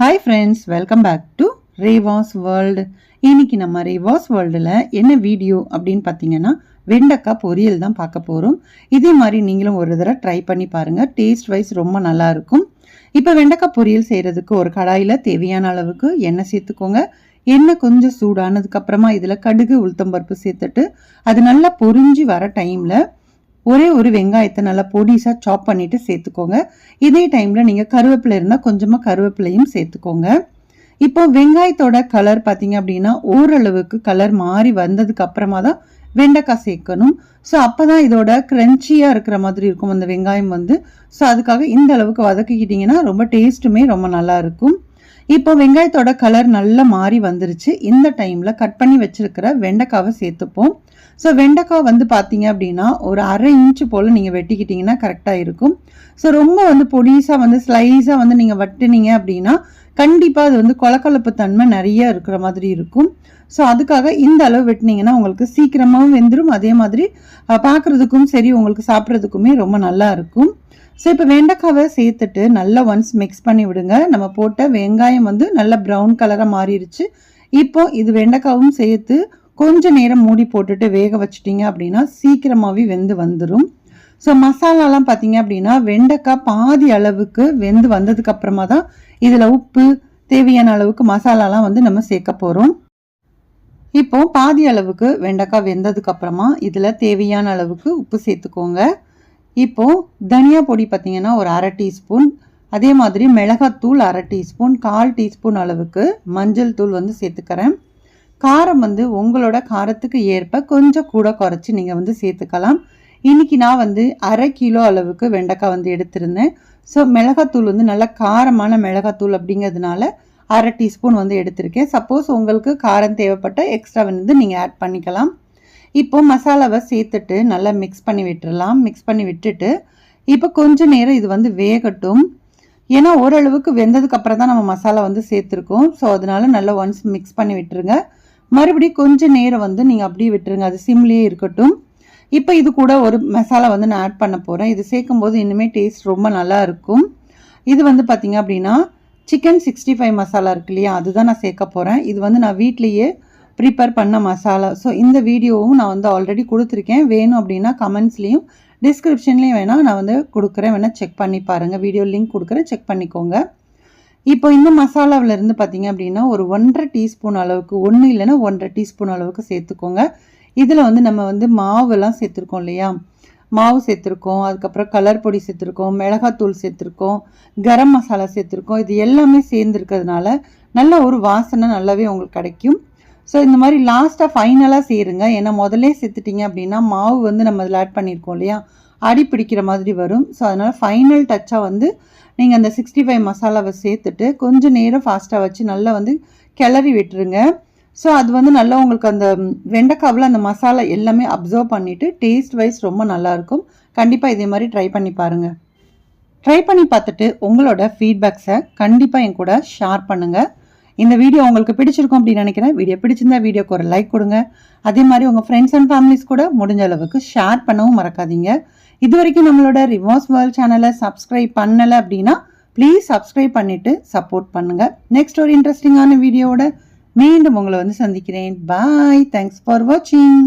Hi friends welcome back to Reva's world இன்னைக்கு நம்ம ரேவாஸ் வேர்ல்டில் என்ன வீடியோ அப்படின்னு பார்த்தீங்கன்னா வெண்டைக்காய் பொரியல் தான் பார்க்க போகிறோம் இதே மாதிரி நீங்களும் ஒரு தடவை ட்ரை பண்ணி பாருங்கள் டேஸ்ட் வைஸ் ரொம்ப நல்லா இருக்கும். இப்போ வெண்டைக்காய் பொரியல் செய்கிறதுக்கு ஒரு கடாயில் தேவையான அளவுக்கு எண்ணெய் சேர்த்துக்கோங்க. எண்ணெய் கொஞ்சம் சூடானதுக்கப்புறமா இதில் கடுகு உளுத்தம்பருப்பு சேர்த்துட்டு அது நல்லா பொரிஞ்சு வர டைமில் ஒரே ஒரு வெங்காயத்தை நல்லா பொடிசாக சாப் பண்ணிட்டு சேர்த்துக்கோங்க. இதே டைமில் நீங்கள் கருவேப்பிலை இருந்தால் கொஞ்சமாக கருவேப்பிலையும் சேர்த்துக்கோங்க. இப்போ வெங்காயத்தோட கலர் பார்த்தீங்க அப்படின்னா ஓரளவுக்கு கலர் மாறி வந்ததுக்கு அப்புறமா தான் வெண்டைக்காய் சேர்க்கணும். ஸோ அப்போ தான் இதோட க்ரன்ச்சியாக இருக்கிற மாதிரி இருக்கும் அந்த வெங்காயம் வந்து. ஸோ அதுக்காக இந்த அளவுக்கு வதக்கிக்கிட்டிங்கன்னா ரொம்ப டேஸ்ட்டுமே ரொம்ப நல்லா இருக்கும். இப்போ வெங்காயத்தோட கலர் நல்லா மாறி வந்துருச்சு. இந்த டைமில் கட் பண்ணி வச்சிருக்கிற வெண்டைக்காவை சேர்த்துப்போம். ஸோ வெண்டைக்காய் வந்து பார்த்தீங்க அப்படின்னா ஒரு அரை இன்ச்சு போல் நீங்கள் வெட்டிக்கிட்டிங்கன்னா கரெக்டாக இருக்கும். ஸோ ரொம்ப வந்து பொடிசாக வந்து ஸ்லைஸாக வந்து நீங்கள் வெட்டினீங்க அப்படின்னா கண்டிப்பாக அது வந்து கொலக்கலப்பு தன்மை நிறைய இருக்கிற மாதிரி இருக்கும். ஸோ அதுக்காக இந்த அளவு வெட்டினீங்கன்னா உங்களுக்கு சீக்கிரமாகவும் வெந்துடும் அதே மாதிரி பார்க்குறதுக்கும் சரி உங்களுக்கு சாப்பிட்றதுக்குமே ரொம்ப நல்லா இருக்கும். ஸோ இப்போ வெண்டைக்காவை சேர்த்துட்டு நல்லா ஒன்ஸ் மிக்ஸ் பண்ணி விடுங்க. நம்ம போட்ட வெங்காயம் வந்து நல்லா ப்ரௌன் கலராக மாறிடுச்சு இப்போ இது வெண்டைக்காவும் சேர்த்து கொஞ்சம் நேரம் மூடி போட்டுட்டு வேக வச்சிட்டிங்க அப்படின்னா சீக்கிரமாகவே வெந்து வந்துடும் ஸோ மசாலாலாம் பார்த்தீங்க அப்படின்னா வெண்டைக்காய் பாதி அளவுக்கு வெந்து வந்ததுக்கு அப்புறமா தான் இதில் உப்பு தேவையான அளவுக்கு மசாலாலாம் வந்து நம்ம சேர்க்க போகிறோம் இப்போ பாதி அளவுக்கு வெண்டைக்காய் வெந்ததுக்கு அப்புறமா இதில் தேவையான அளவுக்கு உப்பு சேர்த்துக்கோங்க. இப்போ தனியா பொடி பார்த்தீங்கன்னா ஒரு அரை டீஸ்பூன். அதே மாதிரி மிளகாத்தூள் அரை டீஸ்பூன். கால் டீஸ்பூன் அளவுக்கு மஞ்சள் தூள் வந்து சேர்த்துக்கிறேன். காரம் வந்து உங்களோட காரத்துக்கு ஏற்ப கொஞ்சம் கூட குறைச்சி நீங்கள் வந்து சேர்த்துக்கலாம். இன்றைக்கி நான் வந்து அரை கிலோ அளவுக்கு வெண்டைக்காய் வந்து எடுத்திருந்தேன். ஸோ மிளகாத்தூள் வந்து நல்ல காரமான மிளகாத்தூள் அப்படிங்கிறதுனால அரை டீஸ்பூன் வந்து எடுத்திருக்கேன். சப்போஸ் உங்களுக்கு காரம் தேவைப்பட்ட எக்ஸ்ட்ரா வந்து நீங்கள் ஆட் பண்ணிக்கலாம். இப்போ மசாலாவை சேர்த்துட்டு நல்லா மிக்ஸ் பண்ணி விட்டுடலாம் மிக்ஸ் பண்ணி விட்டுட்டு இப்போ கொஞ்சம் நேரம் இது வந்து வேகட்டும். ஏன்னா ஓரளவுக்கு வெந்ததுக்கு அப்புறம் தான் நம்ம மசாலா வந்து சேர்த்துருக்கோம். ஸோ அதனால நல்லா ஒன்ஸ் மிக்ஸ் பண்ணி விட்டுருங்க. மறுபடியும் கொஞ்சம் நேரம் வந்து நீங்கள் அப்படியே விட்டுருங்க. அது சிம்லேயே இருக்கட்டும். இப்போ இது கூட ஒரு மசாலா வந்து நான் ஆட் பண்ண போகிறேன் இது சேர்க்கும் போது இன்னுமே டேஸ்ட் ரொம்ப நல்லா இருக்கும். இது வந்து பார்த்திங்க அப்படின்னா சிக்கன் சிக்ஸ்டி ஃபைவ் மசாலா இருக்கு இல்லையா? அதுதான் நான் சேர்க்க போகிறேன் இது வந்து நான் வீட்லேயே ப்ரிப்பேர் பண்ண மசாலா ஸோ இந்த வீடியோவும் நான் வந்து ஆல்ரெடி கொடுத்துருக்கேன். வேணும் அப்படின்னா கமெண்ட்ஸ்லேயும் டிஸ்கிரிப்ஷன்லேயும் வேணால் நான் வந்து கொடுக்குறேன். வேணால் செக் பண்ணி பாருங்கள் வீடியோ லிங்க் கொடுக்குறேன். செக் பண்ணிக்கோங்க. இப்போ இந்த மசாலாவில் இருந்து பார்த்தீங்க அப்படின்னா ஒரு ஒன்றரை டீஸ்பூன் அளவுக்கு ஒன்று இல்லைன்னா ஒன்றரை டீஸ்பூன் அளவுக்கு சேர்த்துக்கோங்க. இதில் வந்து நம்ம வந்து மாவுலாம் சேர்த்துருக்கோம் இல்லையா? மாவு சேர்த்துருக்கோம் அதுக்கப்புறம் கலர் பொடி சேர்த்துருக்கோம் மிளகாத்தூள் சேர்த்துருக்கோம் கரம் மசாலா சேர்த்துருக்கோம். இது எல்லாமே சேர்ந்துருக்கிறதுனால நல்ல ஒரு வாசனை நல்லாவே உங்களுக்கு கிடைக்கும். ஸோ இந்த மாதிரி லாஸ்ட்டாக ஃபைனலாக சேருங்க. ஏன்னா முதலே சேர்த்துட்டிங்க அப்படின்னா மாவு வந்து நம்ம அதில் ஆட் பண்ணியிருக்கோம் இல்லையா? அடி பிடிக்கிற மாதிரி வரும். ஸோ அதனால் ஃபைனல் டச்சாக வந்து நீங்கள் அந்த சிக்ஸ்டி ஃபைவ் மசாலாவை சேர்த்துட்டு கொஞ்சம் நேரம் ஃபாஸ்ட்டாக வச்சு நல்லா வந்து கிளறி விட்டுருங்க. ஸோ அது வந்து நல்லா உங்களுக்கு அந்த வெண்டைக்காவில் அந்த மசாலா எல்லாமே அப்சர்வ் பண்ணிவிட்டு டேஸ்ட் வைஸ் ரொம்ப நல்லாயிருக்கும் கண்டிப்பாக இதே மாதிரி ட்ரை பண்ணி பாருங்கள் ட்ரை பண்ணி பார்த்துட்டு உங்களோட ஃபீட்பேக்ஸை கண்டிப்பாக என் கூட ஷேர் பண்ணுங்கள் இந்த வீடியோ உங்களுக்கு பிடிச்சிருக்கும் அப்படின்னு நினைக்கிறேன். வீடியோ பிடிச்சிருந்தா வீடியோக்கு ஒரு லைக் கொடுங்க. அதே மாதிரி உங்கள் ஃப்ரெண்ட்ஸ் அண்ட் ஃபேமிலிஸ் கூட முடிஞ்ச அளவுக்கு ஷேர் பண்ணவும் மறக்காதீங்க. இது வரைக்கும் நம்மளோட ரிவர்ஸ் வேர்ல்ட் சேனலை சப்ஸ்கிரைப் பண்ணலை அப்படின்னா ப்ளீஸ் சப்ஸ்கிரைப் பண்ணிவிட்டு சப்போர்ட் பண்ணுங்கள் நெக்ஸ்ட் ஒரு இன்ட்ரெஸ்டிங்கான வீடியோவோட மீண்டும் உங்களை வந்து சந்திக்கிறேன். பாய் தேங்க்ஸ் ஃபார் வாட்சிங்